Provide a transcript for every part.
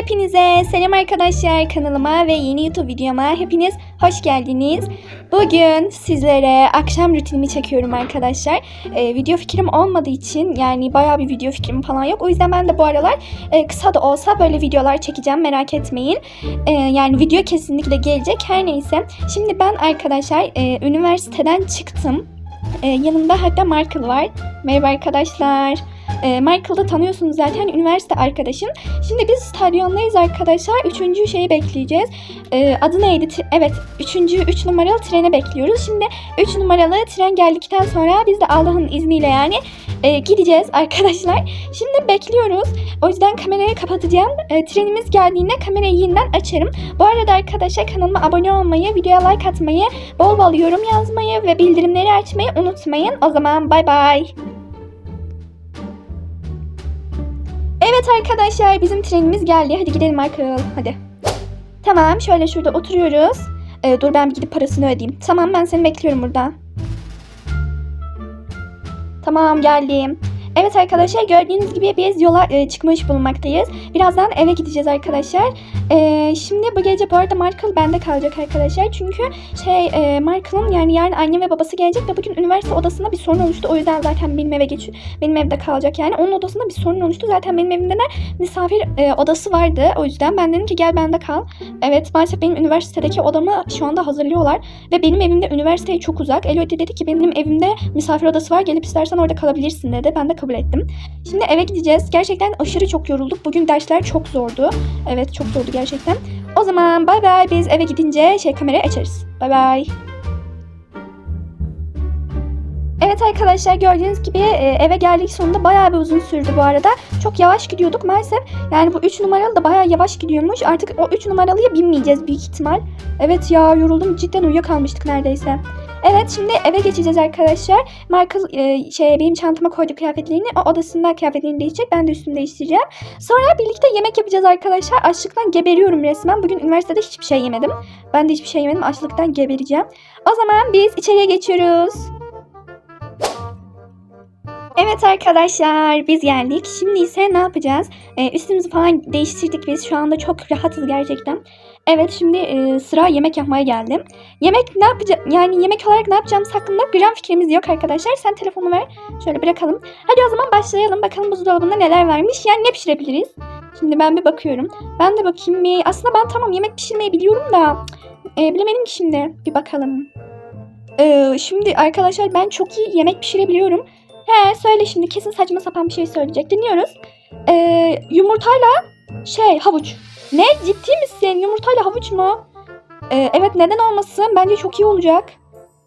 Hepinize selam arkadaşlar kanalıma ve yeni YouTube videoma hepiniz hoş geldiniz. Bugün sizlere akşam rutinimi çekiyorum arkadaşlar. Ee, video fikrim olmadığı için yani bayağı bir video fikrim falan yok. O yüzden ben de bu aralar e, kısa da olsa böyle videolar çekeceğim merak etmeyin. Ee, yani video kesinlikle gelecek her neyse. Şimdi ben arkadaşlar e, üniversiteden çıktım. E, yanımda hatta Michael var. Merhaba arkadaşlar. E, Michael'ı tanıyorsunuz zaten üniversite arkadaşım. Şimdi biz stadyumdayız arkadaşlar. Üçüncü şeyi bekleyeceğiz. Ee, adı neydi? Evet. Üçüncü, üç numaralı treni bekliyoruz. Şimdi üç numaralı tren geldikten sonra biz de Allah'ın izniyle yani e, gideceğiz arkadaşlar. Şimdi bekliyoruz. O yüzden kamerayı kapatacağım. E, trenimiz geldiğinde kamerayı yeniden açarım. Bu arada arkadaşlar kanalıma abone olmayı, videoya like atmayı, bol bol yorum yazmayı ve bildirimleri açmayı unutmayın. O zaman bay bay. Evet arkadaşlar bizim trenimiz geldi. Hadi gidelim Michael. Hadi. Tamam şöyle şurada oturuyoruz. Ee, dur ben bir gidip parasını ödeyeyim. Tamam ben seni bekliyorum burada. Tamam geldim. Evet arkadaşlar gördüğünüz gibi biz yola e, çıkmış bulunmaktayız. Birazdan eve gideceğiz arkadaşlar. E, şimdi bu gece bu arada Michael bende kalacak arkadaşlar. Çünkü şey e, Michael'ın yani yarın anne ve babası gelecek ve bugün üniversite odasında bir sorun oluştu. O yüzden zaten benim eve geçiyor. Benim evde kalacak yani. Onun odasında bir sorun oluştu. Zaten benim evimde de misafir e, odası vardı. O yüzden ben dedim ki gel bende kal. Evet maalesef benim üniversitedeki odamı şu anda hazırlıyorlar. Ve benim evimde üniversiteye çok uzak. Elodie dedi ki benim evimde misafir odası var. Gelip istersen orada kalabilirsin dedi. Ben de kabul ettim. Şimdi eve gideceğiz. Gerçekten aşırı çok yorulduk. Bugün dersler çok zordu. Evet çok zordu gerçekten. O zaman bay bay. Biz eve gidince şey kamerayı açarız. Bay bay. Evet arkadaşlar gördüğünüz gibi e, eve geldik sonunda bayağı bir uzun sürdü bu arada. Çok yavaş gidiyorduk maalesef. Yani bu 3 numaralı da bayağı yavaş gidiyormuş. Artık o 3 numaralıya binmeyeceğiz büyük ihtimal. Evet ya yoruldum cidden uyuyakalmıştık neredeyse. Evet şimdi eve geçeceğiz arkadaşlar. Michael e, şey benim çantama koydu kıyafetlerini. O odasında kıyafetlerini değişecek. Ben de üstümü değiştireceğim. Sonra birlikte yemek yapacağız arkadaşlar. Açlıktan geberiyorum resmen. Bugün üniversitede hiçbir şey yemedim. Ben de hiçbir şey yemedim. Açlıktan gebereceğim. O zaman biz içeriye geçiyoruz. Evet arkadaşlar biz geldik. Şimdi ise ne yapacağız? Ee, üstümüzü falan değiştirdik biz. Şu anda çok rahatız gerçekten. Evet şimdi e, sıra yemek yapmaya geldim. Yemek ne yapacağım? Yani yemek olarak ne yapacağımız hakkında gram fikrimiz yok arkadaşlar. Sen telefonu ver. Şöyle bırakalım. Hadi o zaman başlayalım. Bakalım buzdolabında neler varmış. Yani ne pişirebiliriz? Şimdi ben bir bakıyorum. Ben de bakayım bir. Aslında ben tamam yemek pişirmeyi biliyorum da. E, bilemedim ki şimdi. Bir bakalım. Ee, şimdi arkadaşlar ben çok iyi yemek pişirebiliyorum. He söyle şimdi kesin saçma sapan bir şey söyleyecek. Dinliyoruz. Ee, yumurtayla şey havuç. Ne ciddi misin? Yumurtayla havuç mu? Ee, evet neden olmasın? Bence çok iyi olacak.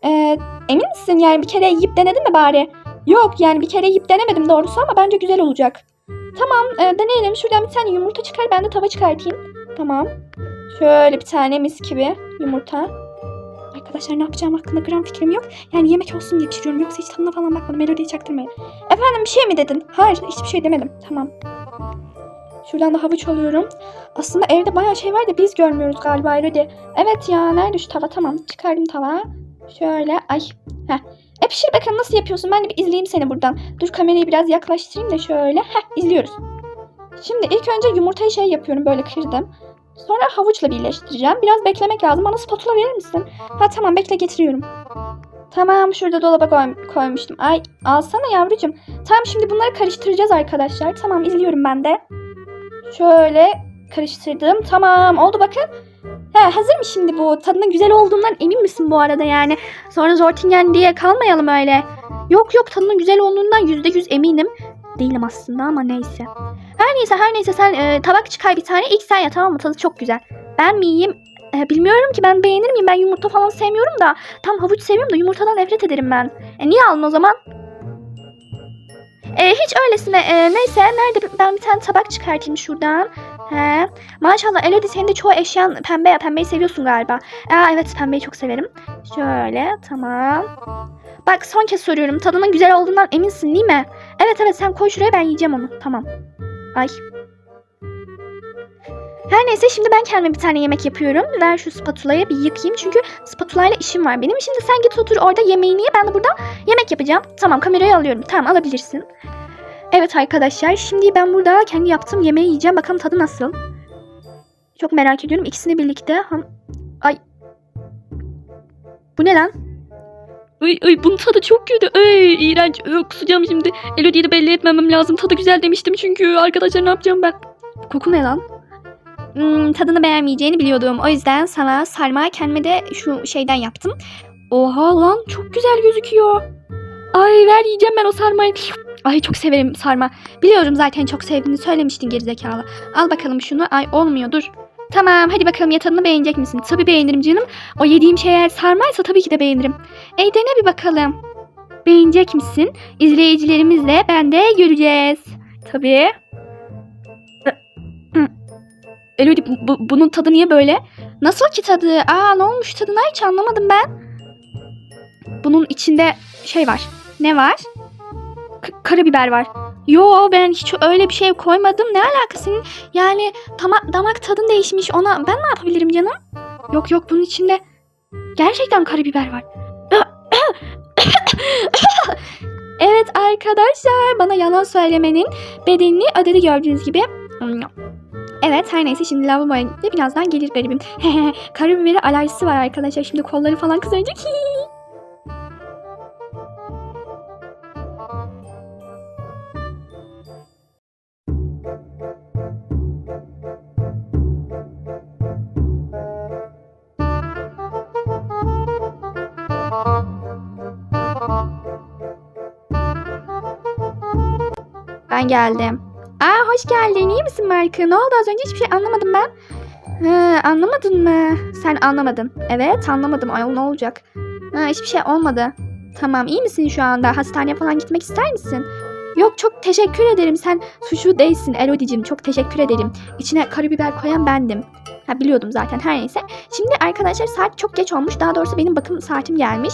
Ee, emin misin? Yani bir kere yiyip denedin mi bari? Yok yani bir kere yiyip denemedim doğrusu ama bence güzel olacak. Tamam e, deneyelim. Şuradan bir tane yumurta çıkar ben de tava çıkartayım. Tamam. Şöyle bir tane mis gibi yumurta. Arkadaşlar ne yapacağım hakkında gram fikrim yok. Yani yemek olsun diye pişiriyorum. Yoksa hiç tadına falan bakmadım. Melodiyi çaktırmayın. Efendim bir şey mi dedin? Hayır hiçbir şey demedim. Tamam. Şuradan da havuç alıyorum. Aslında evde bayağı şey var da biz görmüyoruz galiba Elodie. Evet ya nerede şu tava? Tamam çıkardım tava. Şöyle ay. Heh. E pişir bakalım nasıl yapıyorsun? Ben de bir izleyeyim seni buradan. Dur kamerayı biraz yaklaştırayım da şöyle. Heh izliyoruz. Şimdi ilk önce yumurtayı şey yapıyorum böyle kırdım. Sonra havuçla birleştireceğim. Biraz beklemek lazım. Bana spatula verir misin? Ha tamam bekle getiriyorum. Tamam şurada dolaba koy- koymuştum. Ay alsana yavrucuğum. Tamam şimdi bunları karıştıracağız arkadaşlar. Tamam izliyorum ben de. Şöyle karıştırdım. Tamam oldu bakın. He hazır mı şimdi bu? Tadının güzel olduğundan emin misin bu arada yani? Sonra Zortingen diye kalmayalım öyle. Yok yok tadının güzel olduğundan yüzde yüz eminim. Değilim aslında ama neyse. Her neyse her neyse sen e, tabak çıkar bir tane ilk sen ya tamam mı? Tadı çok güzel. Ben mi yiyeyim? E, bilmiyorum ki ben beğenir miyim? Ben yumurta falan sevmiyorum da. Tam havuç seviyorum da yumurtadan nefret ederim ben. E, niye aldın o zaman? E, hiç öylesine. E, neyse nerede ben bir tane tabak çıkartayım şuradan. He. Maşallah Elodie senin de çoğu eşyan pembe. Pembeyi seviyorsun galiba. Aa, evet pembeyi çok severim. Şöyle tamam. Bak son kez soruyorum. Tadının güzel olduğundan eminsin değil mi? Evet evet sen koy şuraya ben yiyeceğim onu. Tamam. Ay. Her neyse şimdi ben kendime bir tane yemek yapıyorum. Ver şu spatulayı bir yıkayayım. Çünkü spatulayla işim var benim. Şimdi sen git otur orada yemeğini ye. Ben de burada yemek yapacağım. Tamam kamerayı alıyorum. Tamam alabilirsin. Evet arkadaşlar şimdi ben burada kendi yaptığım yemeği yiyeceğim. Bakalım tadı nasıl. Çok merak ediyorum. İkisini birlikte. Ay. Bu ne lan? Ay, ay bunun tadı çok kötü. Ay iğrenç. Ay, kusacağım şimdi. Elodie'yi de belli etmemem lazım. Tadı güzel demiştim çünkü. Arkadaşlar ne yapacağım ben? Koku ne lan? Hmm, tadını beğenmeyeceğini biliyordum. O yüzden sana sarma kendime de şu şeyden yaptım. Oha lan çok güzel gözüküyor. Ay ver yiyeceğim ben o sarmayı. Ay çok severim sarma. Biliyorum zaten çok sevdiğini söylemiştin gerizekalı. Al bakalım şunu. Ay olmuyor dur. Tamam hadi bakalım ya tadını beğenecek misin? Tabii beğenirim canım. O yediğim şey eğer sarmaysa tabii ki de beğenirim. Ey dene bir bakalım. Beğenecek misin? İzleyicilerimizle ben de göreceğiz. Tabii. Elodie bu- bu- bunun tadı niye böyle? Nasıl ki tadı? Aa ne olmuş tadına hiç anlamadım ben. Bunun içinde şey var. Ne var? K- karabiber var. Yo ben hiç öyle bir şey koymadım. Ne alakası? Yani tama- damak tadın değişmiş. Ona ben ne yapabilirim canım? Yok yok bunun içinde gerçekten karabiber var. evet arkadaşlar bana yalan söylemenin bedelini ödedi gördüğünüz gibi. Evet her neyse şimdi lavaboya gitti. Birazdan gelir garibim. Karabiberi alerjisi var arkadaşlar. Şimdi kolları falan kızaracak. Ben geldim. Aa hoş geldin. İyi misin Markı? Ne oldu az önce hiçbir şey anlamadım ben. Ha, anlamadın mı? Sen anlamadın. Evet anlamadım. Ayol ne olacak? Ha, hiçbir şey olmadı. Tamam iyi misin şu anda? Hastaneye falan gitmek ister misin? Yok çok teşekkür ederim. Sen suçlu değilsin Elodie'cim. Çok teşekkür ederim. İçine karabiber koyan bendim. Ha biliyordum zaten her neyse. Şimdi arkadaşlar saat çok geç olmuş. Daha doğrusu benim bakım saatim gelmiş.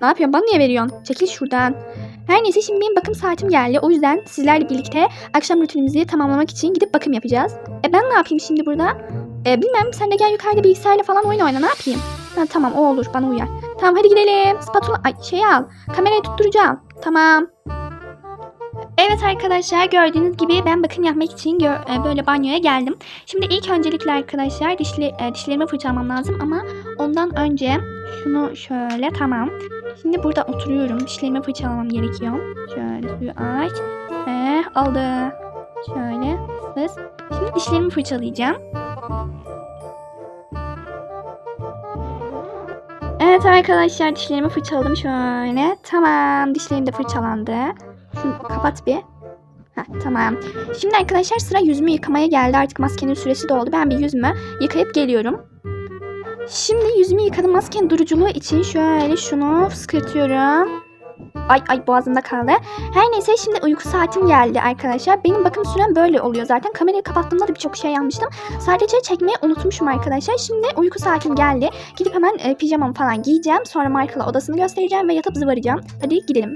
Ne yapıyorsun? Bana niye veriyorsun? Çekil şuradan. Her neyse şimdi benim bakım saatim geldi. O yüzden sizlerle birlikte akşam rutinimizi tamamlamak için gidip bakım yapacağız. E ben ne yapayım şimdi burada? E bilmem sen de gel yukarıda bilgisayarla falan oyun oyna ne yapayım? Ha, tamam o olur bana uyar. Tamam hadi gidelim. Spatula ay şey al. Kamerayı tutturacağım. Tamam. Evet arkadaşlar gördüğünüz gibi ben bakım yapmak için e, böyle banyoya geldim. Şimdi ilk öncelikle arkadaşlar dişli, e, dişlerimi fırçalamam lazım ama ondan önce şunu şöyle tamam. Şimdi burada oturuyorum. Dişlerimi fırçalamam gerekiyor. Şöyle suyu aç. Ve aldı. Şöyle ıs. Şimdi dişlerimi fırçalayacağım. Evet arkadaşlar dişlerimi fırçaladım şöyle. Tamam dişlerim de fırçalandı. Şunu kapat bir. Heh, tamam. Şimdi arkadaşlar sıra yüzümü yıkamaya geldi. Artık maskenin süresi doldu. Ben bir yüzümü yıkayıp geliyorum. Şimdi yüzümü yıkadım maskenin duruculuğu için şöyle şunu fıskırtıyorum. Ay ay boğazımda kaldı. Her neyse şimdi uyku saatim geldi arkadaşlar. Benim bakım sürem böyle oluyor zaten. Kamerayı kapattığımda da birçok şey yanmıştım. Sadece çekmeyi unutmuşum arkadaşlar. Şimdi uyku saatim geldi. Gidip hemen e, pijamamı falan giyeceğim. Sonra Michael'a odasını göstereceğim ve yatıp zıvaracağım. Hadi gidelim.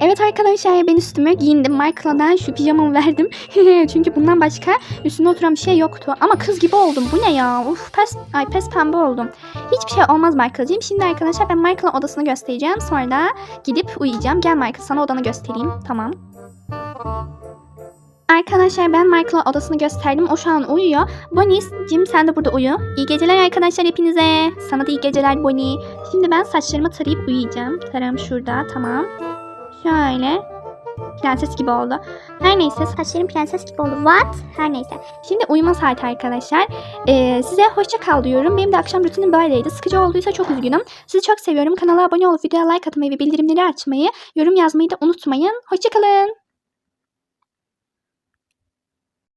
Evet arkadaşlar ben üstümü giyindim. Michael'a şu pijamamı verdim. Çünkü bundan başka üstüne oturan bir şey yoktu. Ama kız gibi oldum. Bu ne ya? Uf pes, ay pes pembe oldum. Hiçbir şey olmaz Michael'cığım. Şimdi arkadaşlar ben Michael'ın odasını göstereceğim. Sonra da gidip uyuyacağım. Gel Michael sana odanı göstereyim. Tamam. Arkadaşlar ben Michael'a odasını gösterdim. O şu an uyuyor. Bonnie, Jim sen de burada uyu. İyi geceler arkadaşlar hepinize. Sana da iyi geceler Bonnie. Şimdi ben saçlarımı tarayıp uyuyacağım. Tarım şurada tamam. Şöyle. Prenses gibi oldu. Her neyse saçlarım prenses gibi oldu. What? Her neyse. Şimdi uyuma saati arkadaşlar. Ee, size hoşça kal diyorum. Benim de akşam rutinim böyleydi. Sıkıcı olduysa çok üzgünüm. Sizi çok seviyorum. Kanala abone olup videoya like atmayı ve bildirimleri açmayı, yorum yazmayı da unutmayın. Hoşça kalın.